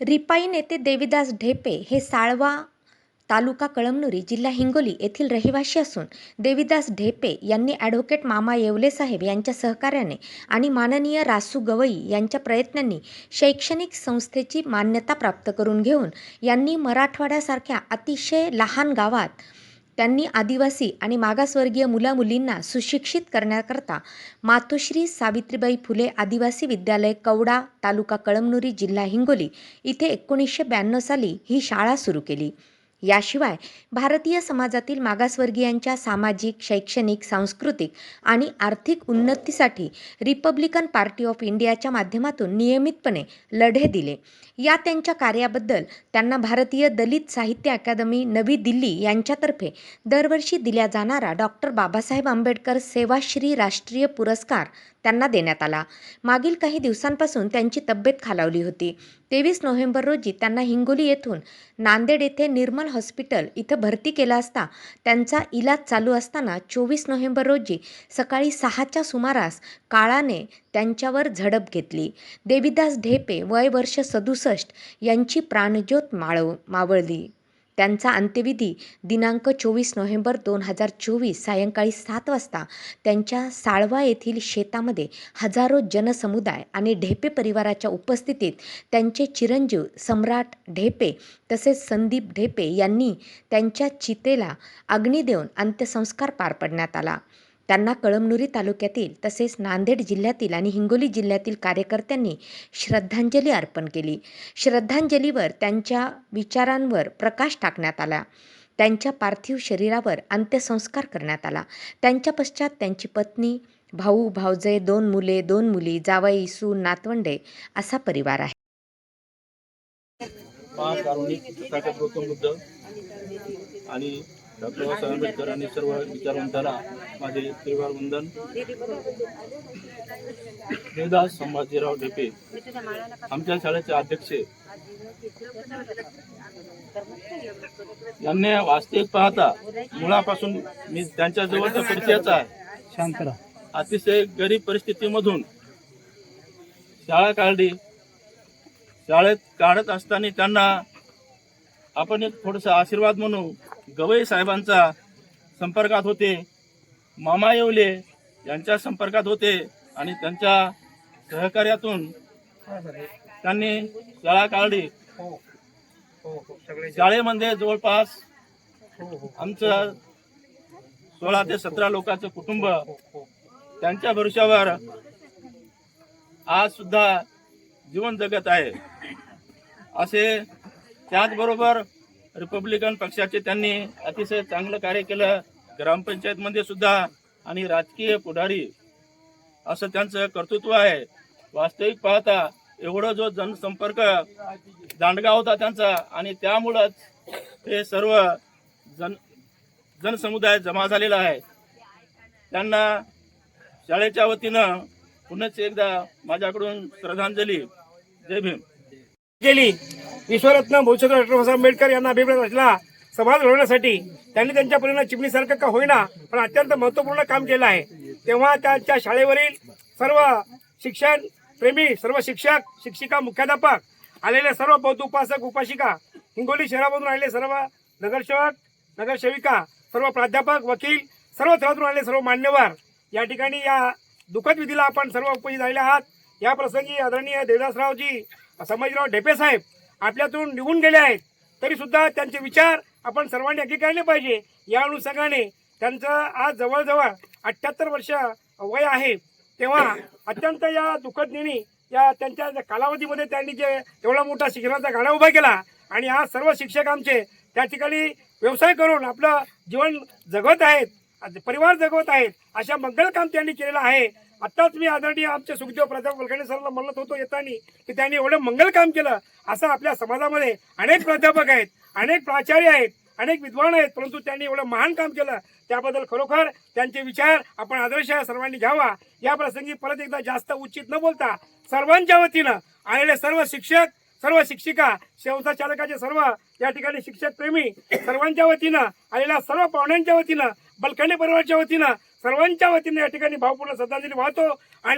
रिपाई नेते देवीदास ढेपे हे साळवा तालुका कळमनुरी जिल्हा हिंगोली येथील रहिवासी असून देवीदास ढेपे यांनी ॲडव्होकेट मामा येवले साहेब यांच्या सहकार्याने आणि माननीय रासू गवई यांच्या प्रयत्नांनी शैक्षणिक संस्थेची मान्यता प्राप्त करून घेऊन यांनी मराठवाड्यासारख्या अतिशय लहान गावात त्यांनी आदिवासी आणि मागासवर्गीय मुलामुलींना सुशिक्षित करण्याकरता मातोश्री सावित्रीबाई फुले आदिवासी विद्यालय कवडा तालुका कळमनुरी जिल्हा हिंगोली इथे एकोणीसशे ब्याण्णव साली ही शाळा सुरू केली. याशिवाय भारतीय समाजातील मागासवर्गीयांच्या सामाजिक शैक्षणिक सांस्कृतिक आणि आर्थिक उन्नतीसाठी रिपब्लिकन पार्टी ऑफ इंडियाच्या माध्यमातून नियमितपणे लढे दिले. या त्यांच्या कार्याबद्दल त्यांना भारतीय दलित साहित्य अकादमी नवी दिल्ली यांच्यातर्फे दरवर्षी दिल्या जाणारा डॉक्टर बाबासाहेब आंबेडकर सेवाश्री राष्ट्रीय पुरस्कार त्यांना देण्यात आला. मागील काही दिवसांपासून त्यांची तब्येत खालावली होती. तेवीस नोव्हेंबर रोजी त्यांना हिंगोली येथून नांदेड येथे निर्मल हॉस्पिटल इथं भरती केला असता त्यांचा इलाज चालू असताना चोवीस नोव्हेंबर रोजी सकाळी सहाच्या सुमारास काळाने त्यांच्यावर झडप घेतली. देवीदास ढेपे वय वर्ष सदुसष्ट यांची प्राणज्योत माळव मावळली. त्यांचा अंत्यविधी दिनांक चोवीस नोव्हेंबर दोन हजार चोवीस सायंकाळी सात वाजता त्यांच्या साळवा येथील शेतामध्ये हजारो जनसमुदाय आणि ढेपे परिवाराच्या उपस्थितीत त्यांचे चिरंजीव सम्राट ढेपे तसेच संदीप ढेपे यांनी त्यांच्या चितेला अग्नी देऊन अंत्यसंस्कार पार पडण्यात आला. त्यांना कळमनुरी तालुक्यातील तसेच नांदेड जिल्ह्यातील आणि हिंगोली जिल्ह्यातील कार्यकर्त्यांनी श्रद्धांजली अर्पण केली. श्रद्धांजलीवर त्यांच्या विचारांवर प्रकाश टाकण्यात आला. त्यांच्या पार्थिव शरीरावर अंत्यसंस्कार करण्यात आला. त्यांच्या पश्चात त्यांची पत्नी भाऊ भावजय दोन मुले दोन मुली जावई सून नातवंडे असा परिवार आहे. आणि डॉक्टर बाबासाहेब आंबेडकर आणि सर्व विचारवंतांना माझे त्रिवार वंदन देवदास संभाजीराव ढेपे आमच्या शाळेचे अध्यक्ष. यांनी वास्तविक पाहता मुळापासून मी त्यांच्या जवळचा परिचयाचा आहे. शांतरा. अतिशय गरीब परिस्थितीमधून शाळा काढली. शाळेत काढत असताना त्यांना आपण एक थोडंसं आशीर्वाद म्हणू गवई साहेबांचा संपर्कात होते मामा येवले यांच्या संपर्कात होते आणि त्यांच्या सहकार्यातून त्यांनी शाळा काढली. शाळेमध्ये जवळपास आमचं सोळा ते सतरा लोकांचं कुटुंब त्यांच्या भरोश्यावर आज सुद्धा जीवन जगत आहे. असे त्याचबरोबर रिपब्लिकन पक्षाचे त्यांनी अतिशय चांगलं कार्य केलं. ग्रामपंचायतमध्ये सुद्धा आणि राजकीय पुढारी असं त्यांचं कर्तृत्व आहे. वास्तविक पाहता एवढं जो जनसंपर्क दांडगा होता त्यांचा आणि त्यामुळंच हे सर्व जन जनसमुदाय जमा झालेला आहे. त्यांना शाळेच्या वतीनं पुन्हा एकदा माझ्याकडून श्रद्धांजली. जय भीम. केली विश्वरत्न भूषण डॉक्टर बाबासाहेब आंबेडकर यांना अभिप्राय रचला. समाज घडवण्यासाठी त्यांनी त्यांच्या परीनं चिमणीसारखं का होईना पण अत्यंत महत्त्वपूर्ण काम केलं आहे. तेव्हा त्यांच्या शाळेवरील सर्व शिक्षण प्रेमी सर्व शिक्षक शिक्षिका मुख्याध्यापक आलेले सर्व बौद्ध उपासक उपासिका हिंगोली शहरामधून आलेले सर्व नगरसेवक नगरसेविका सर्व प्राध्यापक वकील सर्व थरातून आलेले सर्व मान्यवर या ठिकाणी या दुःखद विधीला आपण सर्व उपस्थित झालेले आहात. या प्रसंगी आदरणीय देवदासरावजी संभाजीराव ढेपे साहेब आपल्यातून निघून गेले आहेत. तरी सुद्धा त्यांचे विचार आपण सर्वांनी नक्की केले पाहिजे. या अनुषंगाने त्यांचं आज जवळजवळ अठ्ठ्याहत्तर वर्ष वय आहे. तेव्हा अत्यंत या दुःखद या त्यांच्या कालावधीमध्ये त्यांनी जे एवढा मोठा शिक्षणाचा गाडा उभा केला आणि आज सर्व शिक्षक आमचे त्या ठिकाणी व्यवसाय करून आपलं जीवन जगवत आहेत परिवार जगवत आहेत अशा मंगल काम त्यांनी केलेलं आहे. आत्ताच मी आदरणीय आमचे सुखदेव प्राध्यापक कुलकर्णी सरला म्हणत होतो येताना की त्यांनी एवढं मंगल काम केलं. असं आपल्या समाजामध्ये अनेक प्राध्यापक आहेत अनेक प्राचार्य आहेत अनेक विद्वान आहेत परंतु त्यांनी एवढं महान काम केलं. त्याबद्दल खरोखर त्यांचे विचार आपण आदर्श सर्वांनी घ्यावा. या प्रसंगी परत एकदा जास्त उचित न बोलता सर्वांच्या वतीनं आलेले सर्व शिक्षक सर्व शिक्षिका संस्था चालकाचे सर्व या ठिकाणी शिक्षक प्रेमी सर्वांच्या वतीनं आलेल्या सर्व पाहुण्यांच्या वतीनं बलखंडे परिवाराच्या वतीनं सर्वांच्या वतीने या ठिकाणी भावपूर्ण श्रद्धांजली वाहतो आणि